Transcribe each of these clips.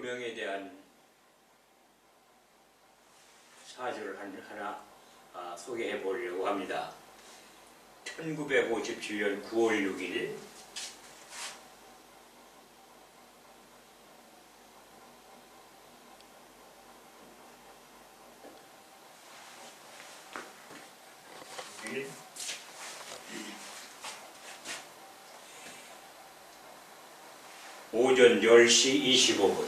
여명에 대한 사주를 한- 하나 아, 소개해 보려고 합니다. 1957년 9월 6일. 오전 10시 25분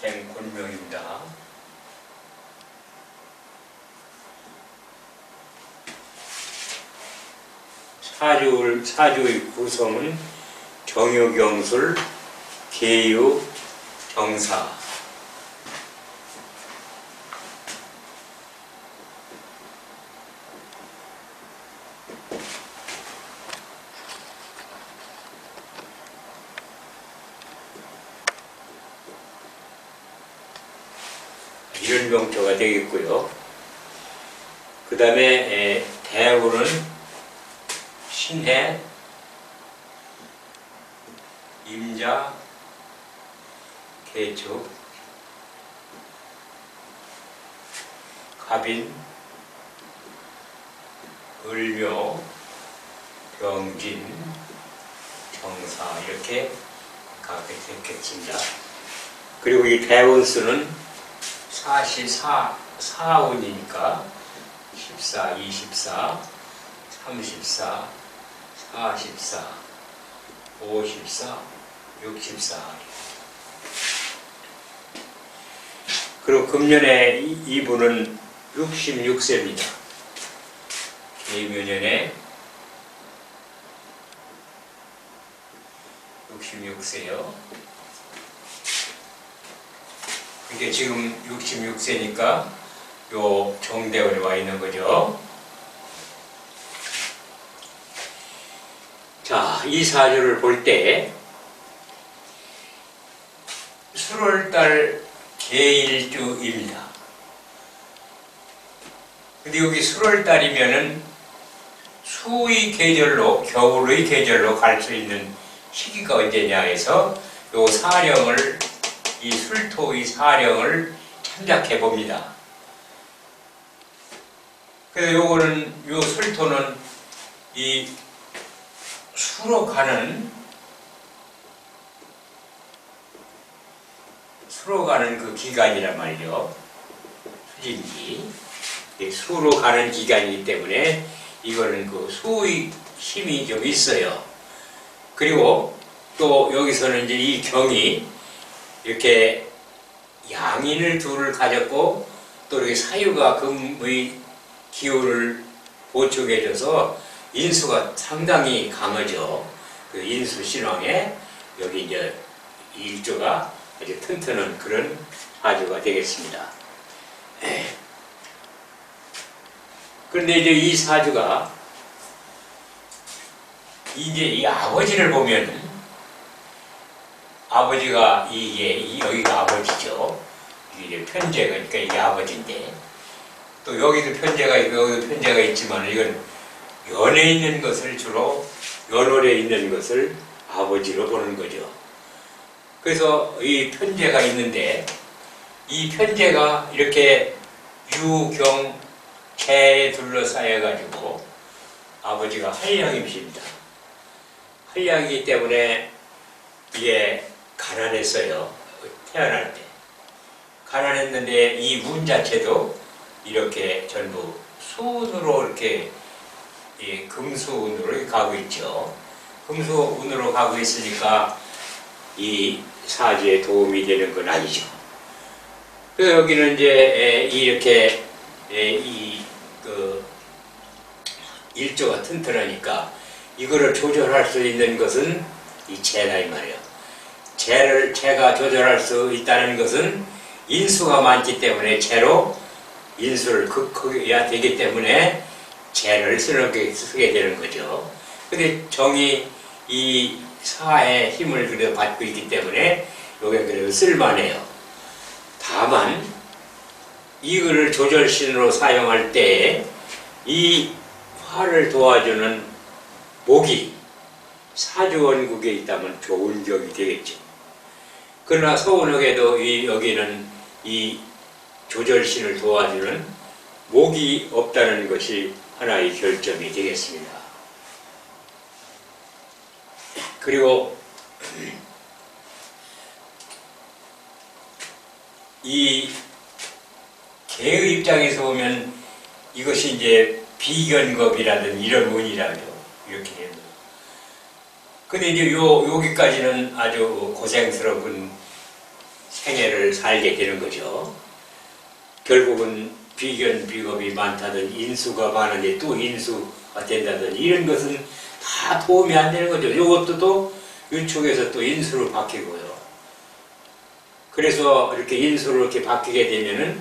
생곤명입니다. 사주, 사주의 구성은 정유경술, 계유, 정사. 이런 명초가 되겠고요. 그 다음에 대우는 신해, 임자, 개축, 갑인, 을묘, 병진, 정사 이렇게 가게 됐겠습니다. 그리고 이 대운수는 사시사 사운이니까 14, 24, 34, 44, 54, 64. 그리고 금년에 이- 이분은 66세입니다. 개묘년에 66세요. 이게 지금 66세니까 요 정대원에 와 있는 거죠. 자, 이 사주를 볼 때, 7월달 개일주입니다. 근데 여기 7월달이면은 수의 계절로, 겨울의 계절로 갈 수 있는 시기가 언제냐 해서 요 사령을, 이 술토의 사령을 참작해 봅니다. 그래서 요거는, 요 술토는 이 수로 가는 수로 가는 그 기간이란 말이죠. 수진기. 이 수로 가는 기간이기 때문에 이거는 그 수의 힘이 좀 있어요. 그리고 또 여기서는 이제 이 경이 이렇게 양인을 둘을 가졌고 또 이렇게 사유가 금의 기운을 보충해줘서 인수가 상당히 강하죠. 그 인수 신왕에 여기 이제 일조가 아주 튼튼한 그런 사주가 되겠습니다. 에. 그런데 이제 이 사주가 이제 이 아버지를 보면 아버지가 이게 이 여기가 아버지죠. 이게 편제가 그러니까 이게 아버지인데 또 여기도 편제가 있고 여기도 편제가 있지만 이건 연에 있는 것을 주로 연월에 있는 것을 아버지로 보는 거죠. 그래서 이 편제가 있는데 이 편제가 이렇게 유경 개에 둘러싸여 가지고 아버지가 한량임십니다. 한량이기 때문에 이게 가난했어요. 태어날 때. 가난했는데 이문 자체도 이렇게 전부 수운으로 이렇게 이 금수운으로 가고 있죠. 금수운으로 가고 있으니까 이 사주에 도움이 되는 건 아니죠. 그 여기는 이제 에, 이렇게 에, 이그 일조가 튼튼하니까 이거를 조절할 수 있는 것은 이 재다 이 말이에요. 재를 재가 조절할 수 있다는 것은 인수가 많기 때문에 재로 인수를 극하야 되기 때문에 재를 쓰게, 쓰게 되는 거죠. 근데 정이 이 사의 힘을 그래 받고 있기 때문에 요게 그래도 쓸만해요. 다만 이거를 조절신으로 사용할 때이 화를 도와주는 목이 사주원국에 있다면 좋은 격이 되겠죠. 그러나 서운하게도 이 여기는 이 조절신을 도와주는 목이 없다는 것이 하나의 결점이 되겠습니다. 그리고 이 개의 입장에서 보면 이것이 이제 비견겁이라든 이런 운이라죠. 이렇게 거. 근데 이제 요, 여기까지는 아주 고생스러운 생애를 살게 되는 거죠. 결국은 비견, 비겁이 많다든 인수가 많은데 또 인수가 된다든 이런 것은 다 도움이 안 되는 거죠. 이것도 또 이쪽에서 또 인수로 바뀌고요. 그래서 이렇게 인수로 이렇게 바뀌게 되면은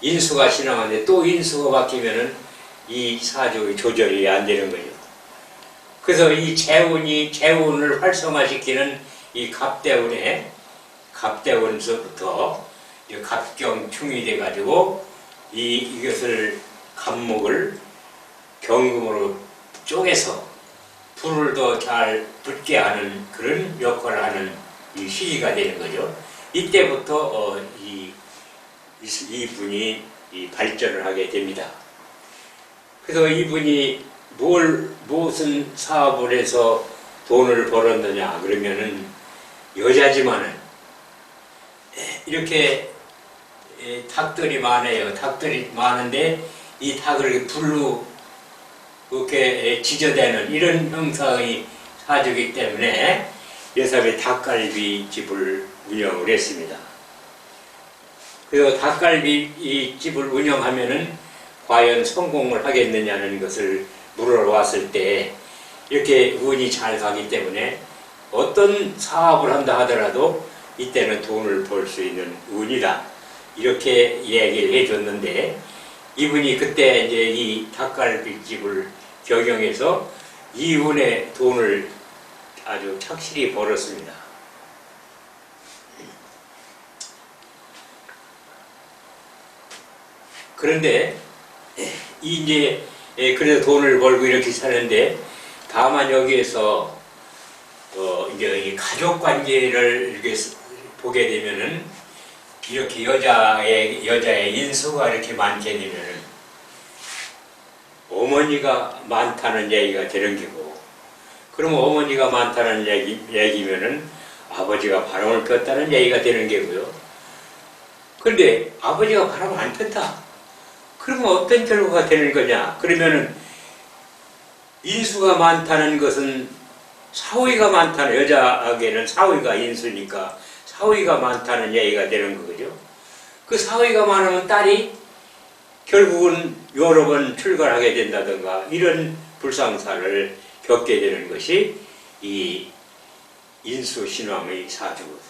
인수가 지나가는데 또 인수가 바뀌면은 이 사주의 조절이 안 되는 거죠. 그래서 이 재운이 재운을 활성화시키는 이 갑대운에 갑대운서부터 이 갑경충이 돼가지고 이 이것을 갑목을 경금으로 쪼개서 불을 더 잘 붙게 하는 그런 역할을 하는 이 시기가 되는 거죠. 이때부터 어, 이, 이, 이 분이 이 발전을 하게 됩니다. 그래서 이분이 뭘 무슨 사업을 해서 돈을 벌었느냐 그러면은 여자지만은 이렇게 에, 닭들이 많아요. 닭들이 많은데 이 닭을 불로 이렇게 지저대는 이런 형상의 사주기 때문에 여사의 닭갈비 집을 운영을 했습니다. 그리고 닭갈비 이 집을 운영하면은 과연 성공을 하겠느냐는 것을 물어왔을 때 이렇게 운이 잘 가기 때문에 어떤 사업을 한다 하더라도 이때는 돈을 벌 수 있는 운이다. 이렇게 얘기를 해줬는데 이분이 그때 이제 이 닭갈비집을 경영해서 이 운에 돈을 아주 착실히 벌었습니다. 그런데 이제 예, 그래서 돈을 벌고 이렇게 사는데 다만 여기에서 어 이제 이 가족 관계를 이렇게 스- 보게 되면은 이렇게 여자의 여자의 인수가 이렇게 많게 되면은 어머니가 많다는 얘기가 되는 거고 그러면 어머니가 많다는 얘기 얘기면은 아버지가 바람을 폈다는 얘기가 되는 게고요. 그런데 아버지가 바람을 안 폈다. 그러면 어떤 결과가 되는 거냐? 그러면은 인수가 많다는 것은 사위가 많다는 여자에게는 사위가 인수니까 사위가 많다는 얘기가 되는 거죠. 그 사위가 많으면 딸이 결국은 여러 번 출가하게 된다든가 이런 불상사를 겪게 되는 것이 이 인수 신왕의 사주거든요.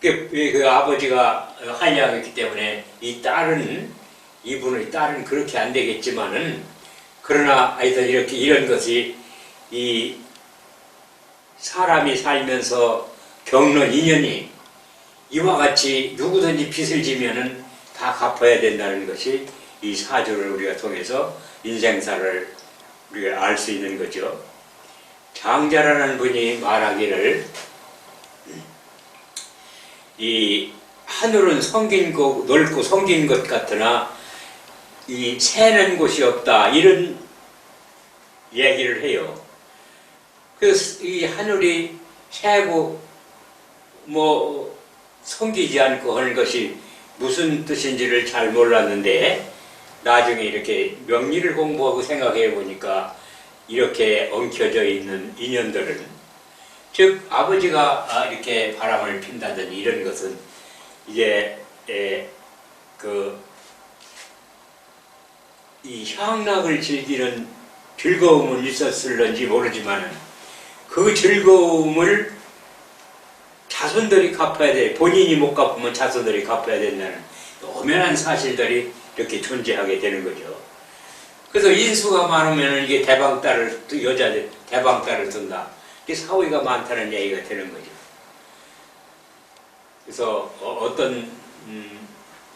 그, 그 아버지가 한양이기 때문에 이 딸은 이분의 딸은 그렇게 안 되겠지만은 그러나 하여튼 이렇게 이런 것이 이 사람이 살면서 겪는 인연이 이와 같이 누구든지 빚을 지면은 다 갚아야 된다는 것이 이 사주를 우리가 통해서 인생사를 우리가 알 수 있는 거죠. 장자라는 분이 말하기를 이 하늘은 성긴 거 넓고 성긴 것 같으나 이 새는 곳이 없다 이런 얘기를 해요. 그래서 이 하늘이 새고 뭐 성기지 않고 하는 것이 무슨 뜻인지를 잘 몰랐는데 나중에 이렇게 명리를 공부하고 생각해 보니까 이렇게 엉켜져 있는 인연들은 즉 아버지가 아, 이렇게 바람을 핀다든지 이런 것은 이제 에, 그이 향락을 즐기는 즐거움은 있었을런지 모르지만 그 즐거움을 자손들이 갚아야 돼. 본인이 못 갚으면 자손들이 갚아야 된다는 오면한 사실들이 이렇게 존재하게 되는 거죠. 그래서 인수가 많으면 이게 대방딸을 또 여자 대방딸을 둔다. 이게 사위가 많다는 얘기가 되는 거죠. 그래서 어, 떤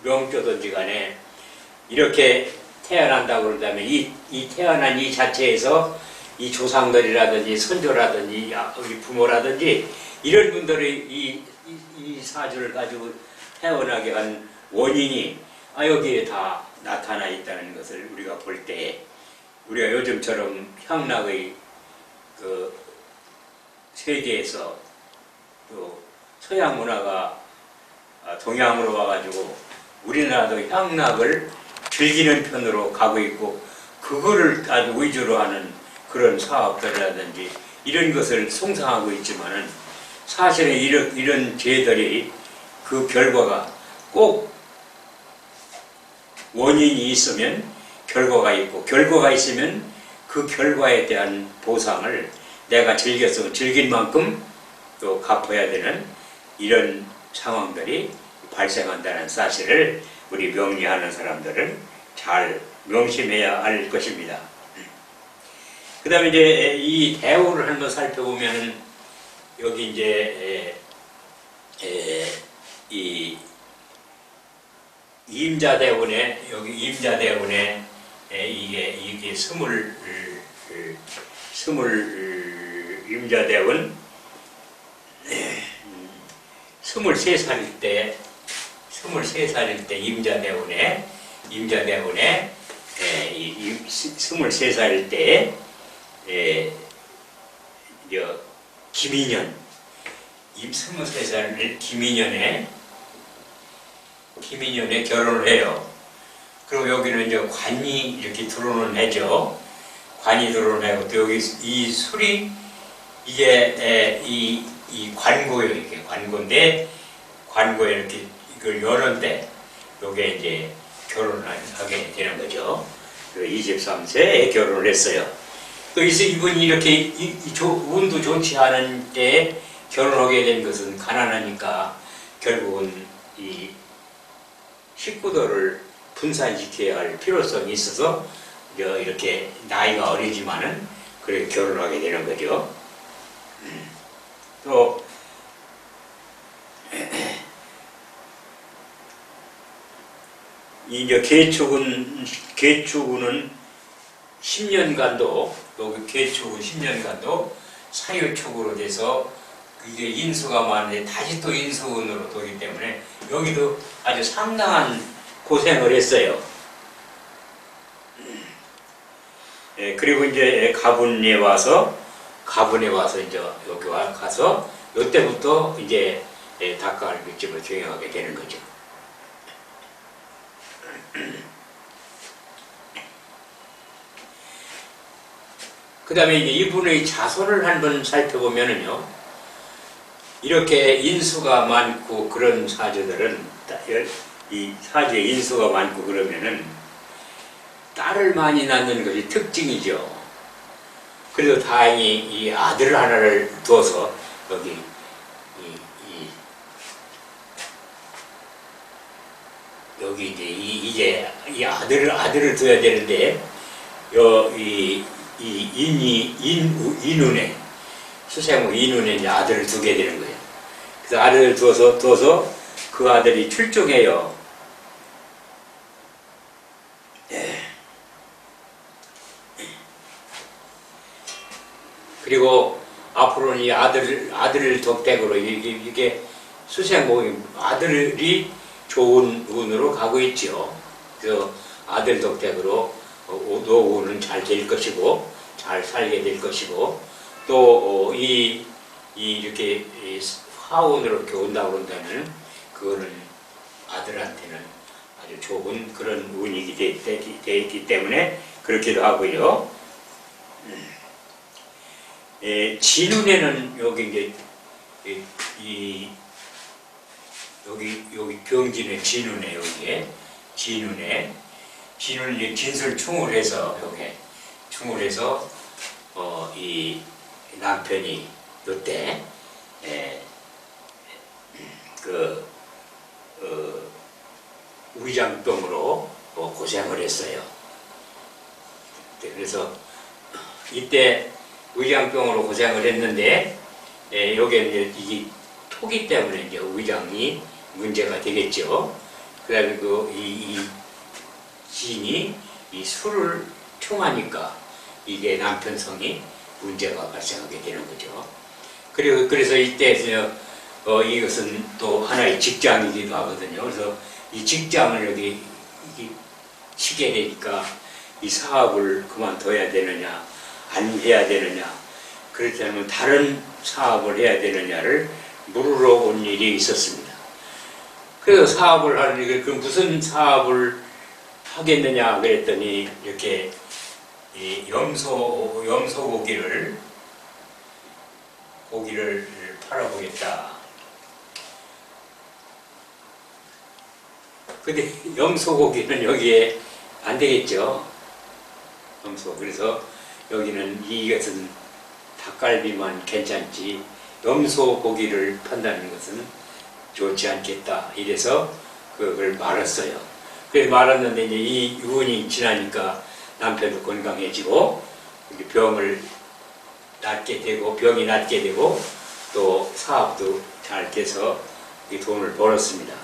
명조든지 간에 이렇게 태어난다고 그런다면 이, 이 태어난 이 자체에서 이 조상들이라든지 선조라든지 아, 부모라든지 이런 분들의 이, 이, 이 사주를 가지고 태어나게 한 원인이 아, 여기에 다 나타나 있다는 것을 우리가 볼 때 우리가 요즘처럼 향락의 그 세계에서 또 서양 문화가 아, 동양으로 와가지고 우리나라도 향락을 즐기는 편으로 가고 있고 그거를 아주 위주로 하는 그런 사업들이라든지 이런 것을 송상하고 있지만은 사실은 이런, 이런 죄들이 그 결과가 꼭 원인이 있으면 결과가 있고 결과가 있으면 그 결과에 대한 보상을 내가 즐겨서 즐긴 만큼 또 갚아야 되는 이런 상황들이 발생한다는 사실을 우리 명리하는 사람들은 잘 명심해야 할 것입니다. 그 다음에 이제 이 대우를 한번 살펴보면은 여기 이제 에, 에, 이 임자 대운에 여기 임자 대운에 에, 이게 이게 스물 을, 스물 임자 대운 스물세 살일 때 스물세 살일 때 임자 대운에 임자 대운에 에, 이, 이, 스물세 살일 때 에, 저, 김인년 임 스물세 살 김인년에 김인년에 결혼을 해요. 그리고 여기는 이제 관이 이렇게 들어오는 해죠. 관이 들어오는 해고 또 여기 이 술이 이게 에, 이, 이 관고예요. 이게 관고인데 관고에 이렇게 이걸 여는 때 요게 이제 결혼을 하게 되는 거죠. 그 23세에 결혼을 했어요. 또 이제 이분이 이렇게 이, 이 조, 운도 좋지 않은 때에 결혼하게 된 것은 가난하니까 결국은 이 식구들을 분산시켜야 할 필요성이 있어서 저 이렇게 나이가 어리지만은 그렇게 결혼하게 되는 거죠. 음. 또 이제 개축은 개축은 10년간도 여기 개축은 10년간도 사유축으로 돼서 이게 인수가 많은데 다시 또 인수운으로 도기 때문에 여기도 아주 상당한 고생을 했어요. 예, 그리고 이제 가분에 와서 가분에 와서 이제 여기 와 가서 이때부터 이제 예, 닭갈비집을 경영하게 되는 거죠. 그 다음에 이제 이분의 자손을 한번 살펴보면은요, 이렇게 인수가 많고 그런 사주들은, 이 사주에 인수가 많고 그러면은, 딸을 많이 낳는 것이 특징이죠. 그래도 다행히 이 아들 하나를 두어서, 여기, 이, 이, 여기 이제, 이, 이제, 이 아들을, 아들을 둬야 되는데, 요, 이, 이 인이 인 인운에 수생후 인운에 이제 아들을 두게 되는 거예요. 그래서 아들을 두어서 두어서 그 아들이 출중해요. 예. 그리고 앞으로는 이 아들 아들 덕택으로 이게, 이게 수생목이 아들이 좋은 운으로 가고 있죠. 그래서 아들 덕택으로 어, 노후는 잘 될 것이고 잘 살게 될 것이고 또이 어, 이 이렇게 화운으로 이렇게 온다고 그런다면 그거는 아들한테는 아주 좋은 그런 운이 되어 있기 때문에 그렇기도 하고요. 예, 진운에는 여기 이제 이, 이 여기 여기 병진의 진운에 여기에 진운에 진을 이제 진술 충을 해서 이렇 해서 어, 이 남편이 이때 그 어, 위장병으로 뭐 고생을 했어요. 그래서 이때 위장병으로 고생을 했는데 예, 요게 이제 이 초기 때문에 이제 위장이 문제가 되겠죠. 그다음에 그이 이 지인이 이 술을 총하니까 이게 남편성이 문제가 발생하게 되는 거죠. 그리고 그래서 이때 저, 어, 이것은 또 하나의 직장이기도 하거든요. 그래서 이 직장을 여기 치게 되니까 이 사업을 그만둬야 되느냐, 안 해야 되느냐, 그렇다면 다른 사업을 해야 되느냐를 물으러 온 일이 있었습니다. 그래서 사업을 하는 그 무슨 사업을 하겠느냐 그랬더니 이렇게 이 염소 염소 고기를 고기를 팔아보겠다. 근데 염소 고기는 여기에 안 되겠죠. 염소 그래서 여기는 이것은 닭갈비만 괜찮지 염소 고기를 판다는 것은 좋지 않겠다. 이래서 그걸 말았어요. 그래서 말았는데 이제 이 유언이 지나니까 남편도 건강해지고 병을 낫게 되고 병이 낫게 되고 또 사업도 잘 돼서 이 돈을 벌었습니다.